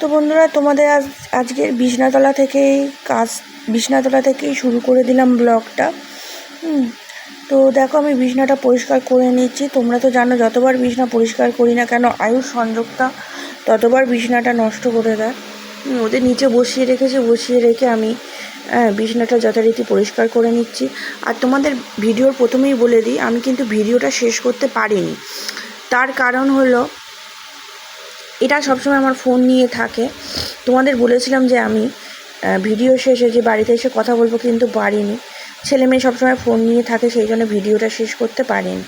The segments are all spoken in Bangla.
তো বন্ধুরা তোমাদের আজ আজকের বিছনাতলা থেকেই কাজ বিছনাতলা থেকেই শুরু করে দিলাম ব্লগটা। তো দেখো আমি বিছনাটা পরিষ্কার করে নিচ্ছি। তোমরা তো জানো যতবার বিছনা পরিষ্কার করি না কেন আয়ুষ সংযোগটা ততবার বিছনাটা নষ্ট করে দেয়। ওদের নিচে বসিয়ে রেখেছি বসিয়ে রেখে আমি হ্যাঁ, বিছনাটা যথারীতি পরিষ্কার করে নিচ্ছি। আর তোমাদের ভিডিওর প্রথমেই বলে দিই আমি কিন্তু ভিডিওটা শেষ করতে পারিনি। তার কারণ হলো এটা সবসময় আমার ফোন নিয়ে থাকে। তোমাদের বলেছিলাম যে আমি ভিডিও শেষে যে বাড়িতে এসে কথা বলব কিন্তু পারিনি। ছেলে মেয়ে সবসময় ফোন নিয়ে থাকে, সেই জন্য ভিডিওটা শেষ করতে পারিনি।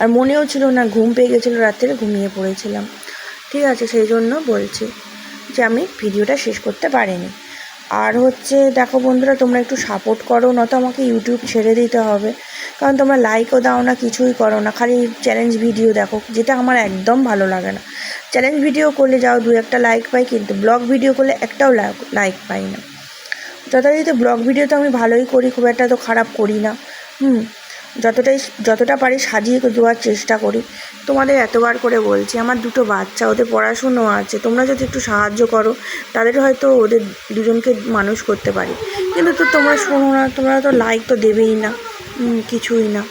আর মনেও ছিল না, ঘুম পেয়ে গেছিল রাত্রে, ঘুমিয়ে পড়েছিলাম। ঠিক আছে, সেই জন্য বলছি যে আমি ভিডিওটা শেষ করতে পারিনি। আর হচ্ছে, দেখো বন্ধুরা, তোমরা একটু সাপোর্ট করো, নয়তো আমাকে ইউটিউব ছেড়ে দিতে হবে। কারণ তোমরা লাইকও দাও না, কিছুই করো না। খালি চ্যালেঞ্জ ভিডিও দেখো, যেটা আমার একদম ভালো লাগে না। চ্যালেঞ্জ ভিডিও করলে যাও, দু একটা লাইক পাই, কিন্তু ব্লগ ভিডিও করলে একটাও লাইক পাই না। যথারীতি ব্লগ ভিডিও তো আমি ভালোই করি, খুব একটা তো খারাপ করি না। হুম, যতটাই যতটা পারি সাজিয়ে দেওয়ার চেষ্টা করি। তোমাদের এতবার করে বলছি, আমার দুটো বাচ্চা, ওদের পড়াশুনো আছে, তোমরা যদি একটু সাহায্য করো, তাদের হয়তো ওদের দুজনকে মানুষ করতে পারি। কিন্তু তো তোমরা শোনো না, তোমরা তো লাইক তো দেবেই না। কিছুই না।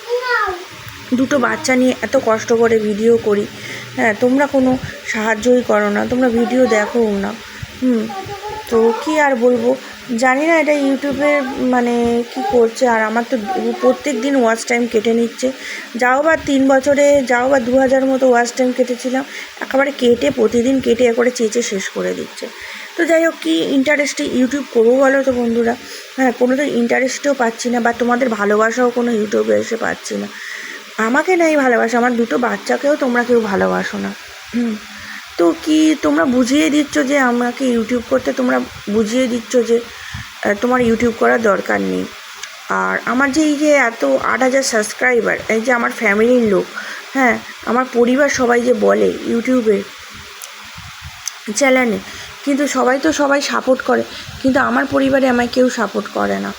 দুটো বাচ্চা নিয়ে এত কষ্ট করে ভিডিও করি। হ্যাঁ তোমরা কোনো সাহায্যই করো না, তোমরা ভিডিও দেখোও না। হুম, তো কি আর বলব? জানি না এটা ইউটিউবে মানে কি করছে, আর আমার তো প্রত্যেক দিন ওয়াচ টাইম কেটে নিচ্ছে। যাও বা তিন বছরে, যাও বা দু হাজার মতো ওয়াচ টাইম কেটেছিলাম, একেবারে কেটে প্রতিদিন কেটে করে চেঁচে শেষ করে দিচ্ছে। তো যাই হোক, কী ইন্টারেস্টে ইউটিউব করব বলো তো বন্ধুরা? হ্যাঁ কোনো তো ইন্টারেস্টও পাচ্ছি না, বা তোমাদের ভালোবাসাও কোনো ইউটিউবে এসে পাচ্ছি না। আমাকে নাই ভালোবাসো, আমার দুটো বাচ্চাকেও তোমরা কেউ ভালোবাসো না। তো কি তোমরা বুঝিয়ে দিচ্ছ যে আমাকে ইউটিউব করতে তোমরা বুঝিয়ে দিচ্ছ যে তোমার ইউটিউব করার দরকার নেই? আর আমার যে এই যে এত আট হাজার সাবস্ক্রাইবার, এই যে আমার ফ্যামিলির লোক হ্যাঁ আমার পরিবার সবাই যে বলে ইউটিউবে, চ্যানেলে, কিন্তু সবাই তো সবাই সাপোর্ট করে, কিন্তু আমার পরিবারে আমায় কেউ সাপোর্ট করে না।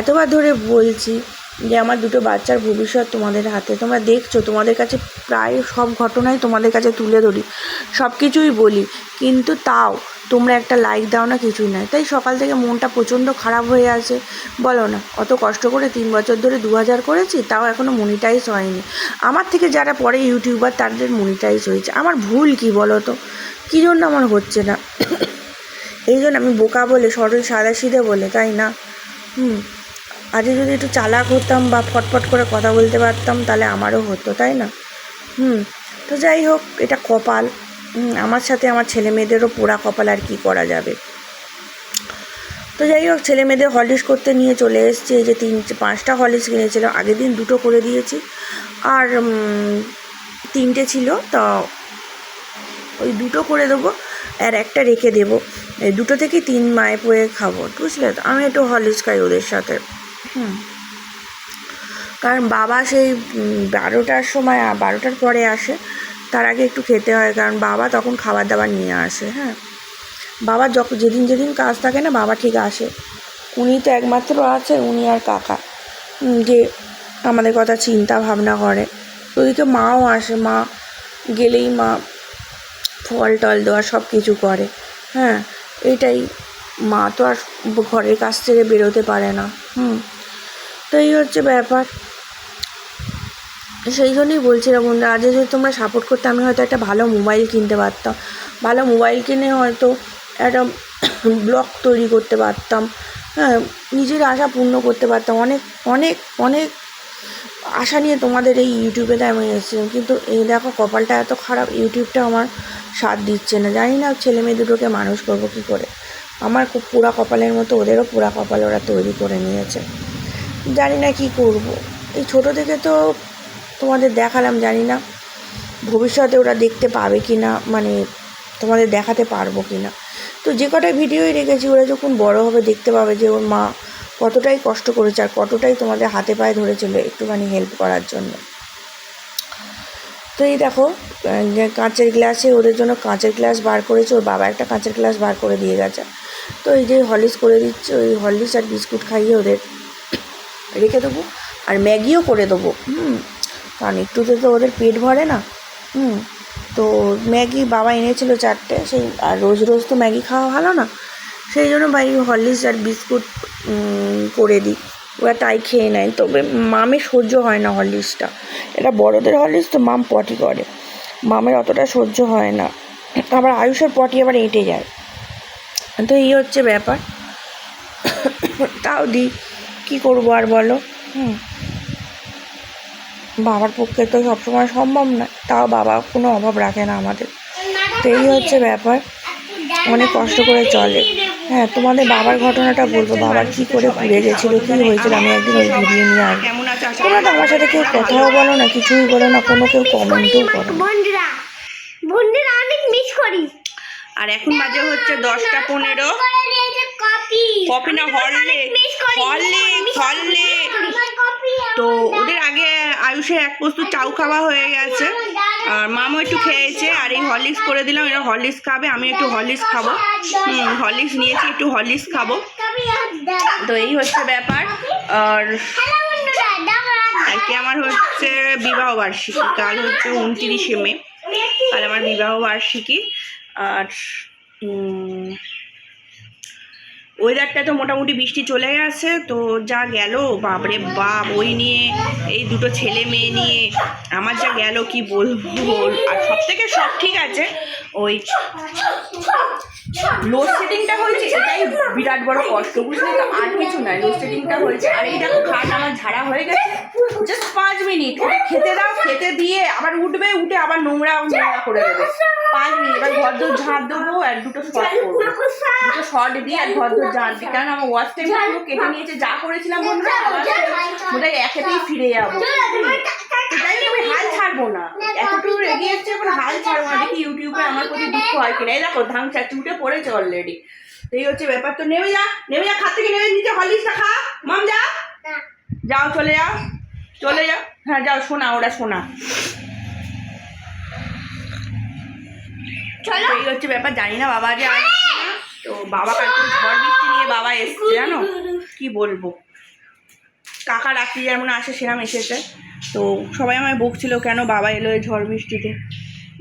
এতবার ধরে বলছি যে আমার দুটো বাচ্চার ভবিষ্যৎ তোমাদের হাতে। তোমরা দেখছ, তোমাদের কাছে প্রায় সব ঘটনাই তোমাদের কাছে তুলে ধরি। সব কিছুই বলি, কিন্তু তাও তোমরা একটা লাইক দাও না কিছুই নয় তাই সকাল থেকে মনটা প্রচণ্ড খারাপ হয়ে আছে। বলো না, অত কষ্ট করে তিন বছর ধরে দু হাজার করেছি, তাও এখনও মনিটাইজ হয়নি। আমার থেকে যারা পরে ইউটিউবার তাদের মনিটাইজ হয়েছে। আমার ভুল কি বলো তো? কী জন্য আমার হচ্ছে না? এই জন্য আমি বোকা বলে, সরল সাদা সিধে বলে, তাই না? হুম। আজকে যদি একটু চালাক হতাম বা ফটফট করে কথা বলতে পারতাম, তাহলে আমারও হতো, তাই না? হুম, তো যাই হোক, এটা কপাল। আমার সাথে আমার ছেলে মেয়েদেরও পোড়া কপাল আর কি করা যাবে? তো যাই হোক, ছেলে মেয়েদের হলিস করতে নিয়ে চলে এসেছি। এই যে তিন, পাঁচটা হলিস কিনেছিলাম। আগের দিন দুটো করে দিয়েছি। আর তিনটে ছিল, তো ওই দুটো করে দেবো আর একটা রেখে দেবো। দুটো থেকে তিন মায়ে পয়ে খাব, বুঝলে? তো আমি একটু হলিস খাই ওদের সাথে। হুম। কারণ বাবা সেই বারোটার সময়, বারোটার পরে আসে, তার আগে একটু খেতে হয়, কারণ বাবা তখন খাবার দাবার নিয়ে আসে হ্যাঁ। বাবার যখন যেদিন যেদিন কাজ থাকে না, বাবা ঠিক আসে। উনি তো একমাত্র আছে উনি আর কাকা। যে আমাদের কথা চিন্তা ভাবনা করে। ওদিকে মাও আসে, মা গেলেই মা ফল টল দেওয়া সব কিছু করে হ্যাঁ। এটাই, মা তো আর ঘরের কাছ থেকে বেরোতে পারে না, হুম। তো এই হচ্ছে ব্যাপার। সেই জন্যই বলছিলাম বন্ধুরা আজ যদি তোমরা সাপোর্ট করতে আমি হয়তো একটা ভালো মোবাইল কিনতে পারতাম। ভালো মোবাইল কিনে হয়তো একটা ব্লগ তৈরি করতে পারতাম। হ্যাঁ নিজের আশা পূর্ণ করতে পারতাম। অনেক অনেক অনেক আশা নিয়ে তোমাদের এই ইউটিউবে আমি এসেছিলাম। কিন্তু এই দেখো, কপালটা এত খারাপ ইউটিউবটা আমার সাথ দিচ্ছে না। জানি না ছেলে মেয়ে দুটোকে মানুষ করব কী করে। আমার খুব পোড়া কপালের মতো ওদেরও পোড়া কপাল ওরা তৈরি করে নিয়েছে। জানি না কি করব। এই ছোটো থেকে তো তোমাদের দেখালাম, জানি না। ভবিষ্যতে ওরা দেখতে পাবে কি না মানে তোমাদের দেখাতে পারব কি না তো যে কটা ভিডিওই রেখেছি, ওরা যখন বড় হবে দেখতে পাবে যে ওর মা কতটাই কষ্ট করেছে আর কতটাই তোমাদের হাতে পায়ে ধরেছিল একটুখানি হেল্প করার জন্য। তো এই দেখো কাঁচের গ্লাসে ওদের জন্য কাঁচের গ্লাস বার করেছে, ওর বাবা একটা কাঁচের গ্লাস বার করে দিয়ে গেছে। তো এই যে হলিস করে দিচ্ছে, ওই হলিস আর বিস্কুট খাইয়ে ওদের রেখে দেবো আর ম্যাগিও করে দেবো। হুম, কারণ একটুতে তো ওদের পেট ভরে না। হুম, তো ম্যাগি বাবা এনেছিল চারটে, সেই আর রোজ রোজ তো ম্যাগি খাওয়া ভালো না। সেই জন্য ভাই হরলিক্স আর বিস্কুট করে দিই। ওরা তাই খেয়ে নেয়। তবে মামে সহ্য হয় না হরলিক্সটা। এটা বড়দের হরলিক্স তো মাম পটি করে। মামের অতটা সহ্য হয় না। আবার আয়ুষের পটি আবার এঁটে যায়। তো এই হচ্ছে ব্যাপার। তাও দিই। কী করব আর বলো? হুম। বাবার পক্ষে তো সবসময় সম্ভব না তাও বাবা কোনো অভাব রাখে না আমাদের। তো এই হচ্ছে ব্যাপার অনেক কষ্ট করে চলে। হ্যাঁ তোমাদের বাবার ঘটনাটা বলব বাবার কি করে পুড়ে গেছিল কী হয়েছিল আমি একদিন ওই ভিডিও নিয়ে আসব কেমন আছে আশা তোমরা তো আমার সাথে কেউ কথাও বলো না কিছুই বলো না কোনো কেউ কমেন্টও করো বন্ধুরা বন্ধুরা অনেক মিস করি। আর এখন বাজে হচ্ছে দশটা পনেরো। কপি না হরলিক হরলিক হরলিক তো ওদের আগে আয়ুষের এক বস্তু চাউ খাওয়া হয়ে গেছে। আর মামও একটু খেয়েছে আর এই হরলিক্স করে দিলাম এরা হরলিক্স খাবে আমি একটু হরলিক্স খাব। হুম হরলিক্স নিয়েছি একটু হরলিক্স খাব। তো এই হচ্ছে ব্যাপার। আর কালকে আমার হচ্ছে বিবাহ বার্ষিকী কাল হচ্ছে উনতিরিশে মে। কাল আমার বিবাহ বার্ষিকী। আর ওয়েদারটা তো মোটামুটি বৃষ্টি চলে গেছে তো যা গেল, বাপরে বাপ, ওই নিয়ে, এই দুটো ছেলে মেয়ে নিয়ে, আমার যা গেল, কি বলব আর সব থেকে সব ঠিক আছে, ওই লোডশেডিংটা হয়েছে এটাই বিরাট বড় কষ্ট বুঝলি তো? আর কিছু নাই লোডশেডিংটা হয়েছে। আর এই দেখো খাট আমার ঝাড়া হয়ে গেছে। জাস্ট পাঁচ মিনিট ওটা খেতে দাও খেতে দিয়ে আবার উঠবে উঠে আবার নোংরা নোংরা করে দেবে। পাঁচ মিনিট এবার ঘর দোর ঝাড় দেবো আর দুটো শর্ট করব। দুটো শর্ট দিয়ে আর ঘর দোর ঝাড় দিই কারণ আমার ওয়াচ টাইম কেটে নিয়েছে যা করেছিলাম বন্ধুরা ওটাই একেতেই ফিরে যাব। তো তাই আমি হাল ছাড়বো না। এতটুকু এখন হাল ছাড়বো না। দেখি ইউটিউবে আমার প্রতি দুঃখ হয় কিনা। এই দেখো পড়েছে অলরেডি এই হচ্ছে ব্যাপার। তো নেমে যা নেমে যা খাত থেকে নেমে খা। মাম যা। যাও চলে যাও চলে যাও হ্যাঁ যাও শোনা ওরা শোনা। চলো। এই হচ্ছে ব্যাপার। জানি না বাবা যে তো বাবা কালকে ঝড় বৃষ্টি নিয়ে বাবা এসছে জানো? কি বলব? কাকা রাত্রি যেমন আসে সেরাম এসেছে। তো সবাই আমায় বকছিল, কেন বাবা এলো এই ঝড় বৃষ্টিতে?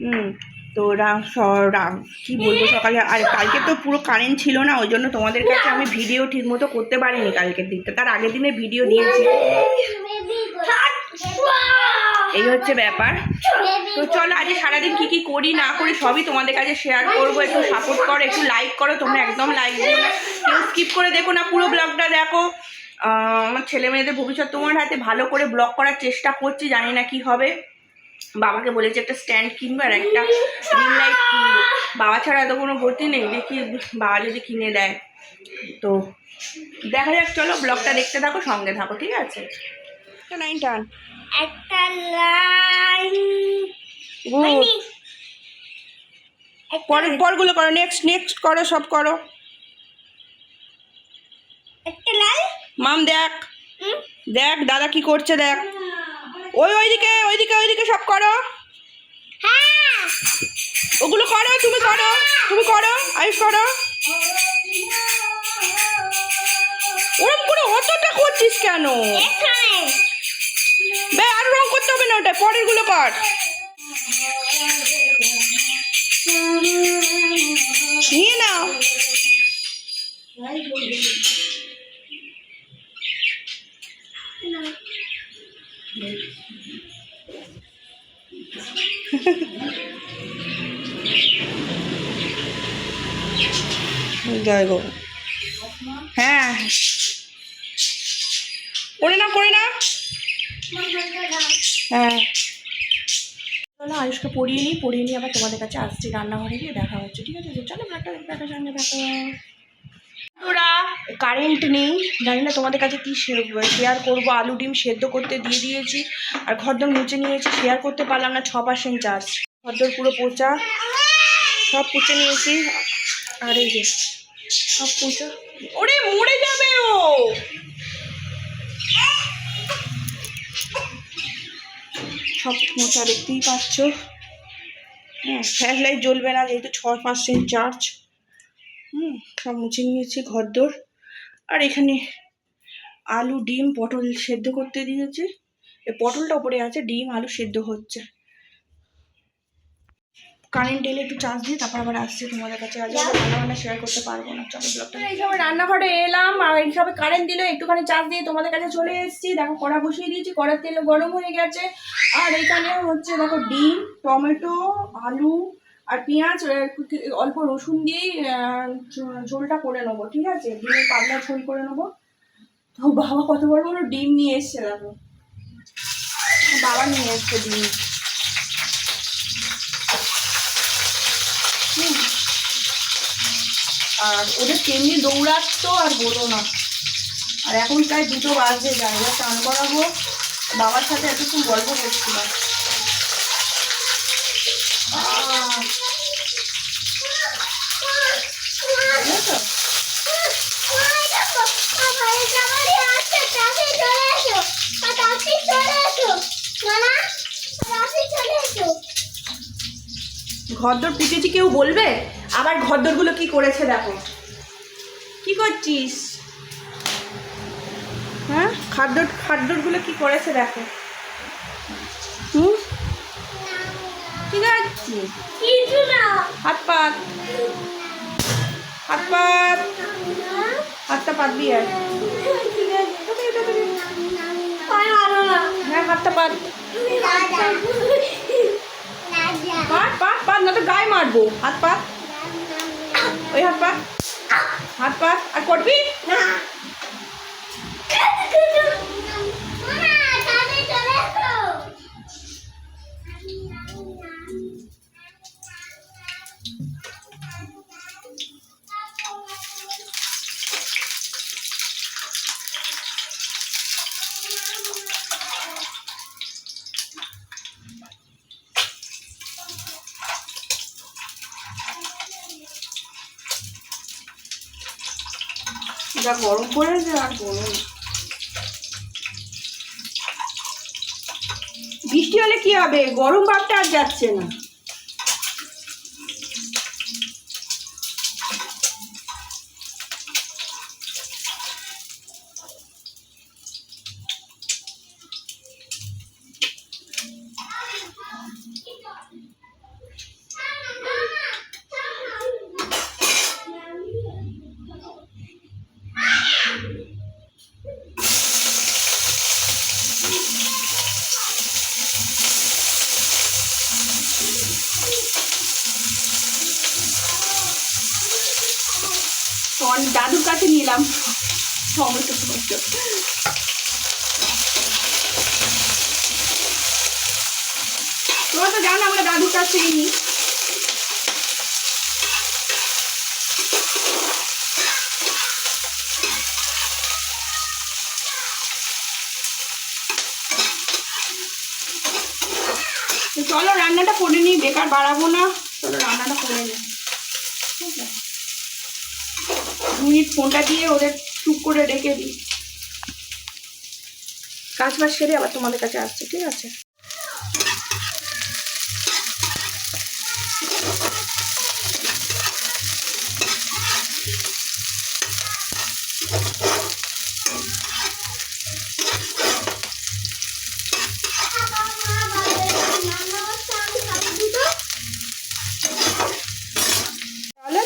হুম, তো রাম স- রা- কি বলব সকালে? আর কালকে তো পুরো কারেন্ট ছিল না, ওই জন্য তোমাদের কাছে আমি ভিডিও ঠিক মতো করতে পারিনি কালকের দিকটা। তার আগের দিনে ভিডিও দিয়েছি। এই হচ্ছে ব্যাপার। তো চলো আজ সারাদিন কি কি করি, না করি, সবই তোমাদের কাছে শেয়ার করব। একটু সাপোর্ট করো, একটু লাইক করো, তোমরা একদম লাইক দিও কেউ স্কিপ করে দেখো না, পুরো ব্লগটা দেখো। আমার ছেলে মেয়েদের ভবিষ্যৎ তোমার হাতে ভালো করে ব্লগ করার চেষ্টা করছি জানি না কি হবে। বাবাকে বলেছে একটা স্ট্যান্ড কিনবো আর একটা রিং লাইট কিনবো। বাবা ছাড়া এত কোনো গতি নেই দেখি বাবা যদি কিনে দেয়। তো দেখা যাক চলো ব্লগটা দেখতে থাকো সঙ্গে থাকো ঠিক আছে? নাইন টান একটা লাইন পরের পরগুলো করো নেক্সট নেক্সট করো সব করো। একটা মাম দেখ। দেখ দাদা কি করছে দেখ। ওই ওইদিকে ওইদিকে ওইদিকে সব করো। হ্যাঁ। ওগুলো করো তুমি করো তুমি করো আয়ুষ করো। ওরম করে অতটা করছিস কেন? বে আর রং করতে হবে না ওটা পরেরগুলো কর নিয়ে নাও। জয় গো। হ্যাঁ। করে না করে না হ্যাঁ। চলো আয়ুষকে পড়িয়ে নিই পড়িয়ে নিয়ে আবার তোমাদের কাছে আসছি রান্নাঘরে গিয়ে দেখা হচ্ছে ঠিক আছে? চলো ব্লগটা দেখার সঙ্গে দেখো ওরা কারেন্ট নেই জানি না তোমাদের কাছে কী শেয়ার করব আলু ডিম সেদ্ধ করতে দিয়ে দিয়েছি আর ঘরদম নিচে নিয়েছি শেয়ার করতে পারলাম না ছ পার্সেন্ট চার্জ ঘরদর পুরো পোচা সব পুচে নিয়েছি। আর এই যে সব ওরে মরে যাবে ও। সব মোচা দেখতেই পাচ্ছ। হ্যাঁ ফ্ল্যাশ লাইট জ্বলবে না যেহেতু ছ পার্সেন্ট চার্জ হুম সব মুছে নিয়েছি ঘরদোর। আর এখানে আলু ডিম পটল সেদ্ধ করতে দিয়েছি। পটলটা ওপরে আছে ডিম আলু সেদ্ধ হচ্ছে। কারেন্ট এলে একটু চার্জ দিয়ে তারপর আবার আসছি তোমাদের কাছে। আজ রান্না বান্না শেয়ার করতে পারব না। চলো ব্লগটা এইভাবে রান্নাঘরে এলাম, আর এইভাবে কারেন্ট দিলে, একটুখানি চার্জ দিয়ে তোমাদের কাছে চলে এসেছি। দেখো কড়া বসিয়ে দিয়েছি, কড়ার তেল গরম হয়ে গেছে। আর এখানে হচ্ছে দেখো ডিম, টমেটো, আলু আর পেঁয়াজ অল্প রসুন দিয়েই ঝোলটা করে নেব, ঠিক আছে? ডিমের পাতলা ঝোল করে নেব। তো বাবা কত বড় বড় ডিম নিয়ে এসছে, দেখো। বাবা নিয়ে এসছে ডিম হুম। আর ওদের তেমনি দৌড়াতো আর বলো না। আর এখন প্রায় দুটো বাজে জায়গা চান করাবো। বাবার সাথে এতক্ষণ গল্প করছিলাম। আহ, বুঝেছ? ঘরদোর পুঁতেছি কেউ বলবে? আবার ঘরদোরগুলো কি করেছে দেখো? কি করছিস? হ্যাঁ? খাদ্য খাদ্যগুলো কি করেছে দেখো? হুম? ঠিক আছে হাত পাত। হাত পাত। হাতটা পাতবি আর। হ্যাঁ হাতটা পাত। পাত পাত পাত না তো গায়ে মারবো। হাত পাত। ওই হাত পা। হাত পা। আর করবি যা গরম পড়েছে আর গরম। বৃষ্টি হলে কি হবে? গরম ভাবটা আর যাচ্ছে না। দাদুর কাছে নিলাম টমেটো টমেটো তোমরা তো জানো আমরা দাদুর কাছ নিই চলো রান্নাটা করে নিই বেকার বাড়াবো না চলো রান্নাটা করে নিই ঠিক আছে মিনিট ফোনটা দিয়ে ওদের টুক করে ডেকে দিই। কাজ বাজ সেরে আবার তোমাদের কাছে আসছে, ঠিক আছে তাহলে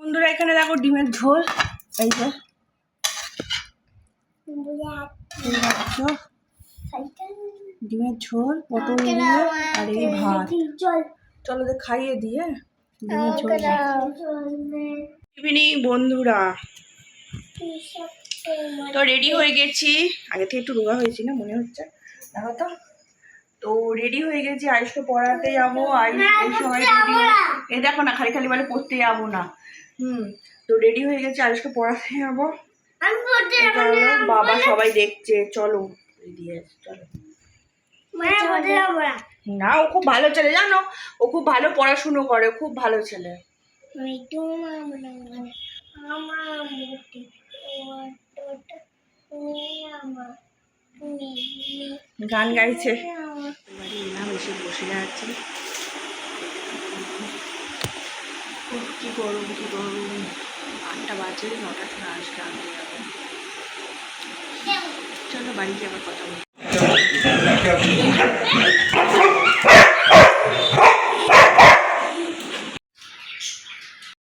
বন্ধুরা এখানে ঝোল এই যে। ডিমের ঝোল পটল দিয়ে আর এই ভাত। চলো তো খাইয়ে দিয়ে ডিমের ঝোল ইভিনিং বন্ধুরা। তো রেডি হয়ে গেছি। আগে থেকে একটু রোগা হয়েছি না মনে হচ্ছে। দেখো তো। তো রেডি হয়ে গেছি আয়ুষকে পড়াতে যাব। আয়ুষ এই সময় রেডি এই দেখো না খালি খালি বলে পড়তে যাব না। হুম। তো রেডি হয়ে গেছে আয়ুষকে পড়াতে যাব। বাবা সবাই দেখছে চলো। চলো। না। ও খুব ভালো ছেলে জানো? ও খুব ভালো পড়াশুনো করে খুব ভালো ছেলে। গান গাইছে। এলাম এসে বসে আছি। কি গরম কি গরম। আটটা বাজে নটা থেকে আসবে আমি চলো বাড়ি গিয়ে আবার কথা বলি।